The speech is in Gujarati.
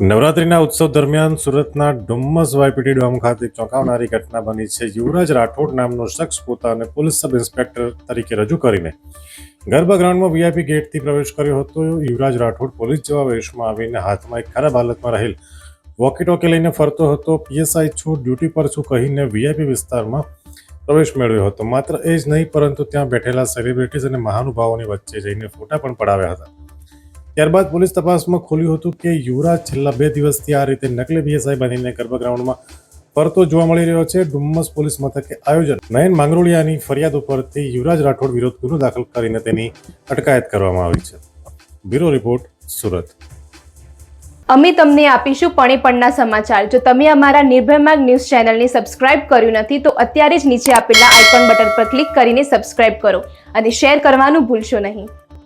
નવરાત્રીના ઉત્સવ દરમિયાન સુરતના ડુમ્મસ વાયપીટી ડોમ ખાતે ચોંકાવનારી ઘટના બની છે. યુવરાજ રાઠોડ નામનો શખ્સ પોતાને પોલીસ સબ ઇન્સ્પેક્ટર તરીકે રજૂ કરીને ગર્ભગ્રાઉન્ડમાં વીઆઈપી ગેટથી પ્રવેશ કર્યો હતો. યુવરાજ રાઠોડ પોલીસ જેવા વેશમાં આવીને હાથમાં એક ખરાબ હાલતમાં રહેલ વોકી ટોકી લઈને ફરતો હતો. પીએસઆઈ છું, ડ્યુટી પર છું કહીને વીઆઈપી વિસ્તારમાં પ્રવેશ મેળવ્યો હતો. માત્ર એ જ નહીં, પરંતુ ત્યાં બેઠેલા સેલિબ્રિટીઝ અને મહાનુભાવોની વચ્ચે જઈને ફોટા પણ પડાવ્યા હતા. ત્યારબાદ પોલીસ તપાસમાં ખોલ્યું હતું કે યુવરાજ છેલ્લા બે દિવસથી આ રીતે નકલી પીએસઆઈ બનીને ગરબા ગ્રાઉન્ડમાં ફરતો જોવા મળી રહ્યો છે. ડુમ્મસ પોલીસ મથકે આયોજન નયન માંગરોળિયાની ફરિયાદ ઉપરથી યુવરાજ રાઠોડ વિરોધ ગુનો દાખલ કરીને તેની અટકાયત કરવામાં આવી છે. Bureau report, Surat. અમે તમને આપીશું પણેપણના સમાચાર. જો તમે અમારા નિર્ભય ન્યૂઝ ચેનલને સબસ્ક્રાઇબ કર્યું નથી, તો અત્યારે જ નીચે આપેલા આઇકોન બટન પર ક્લિક કરીને સબસ્ક્રાઇબ કરો અને શેર કરવાનું ભૂલશો નહીં.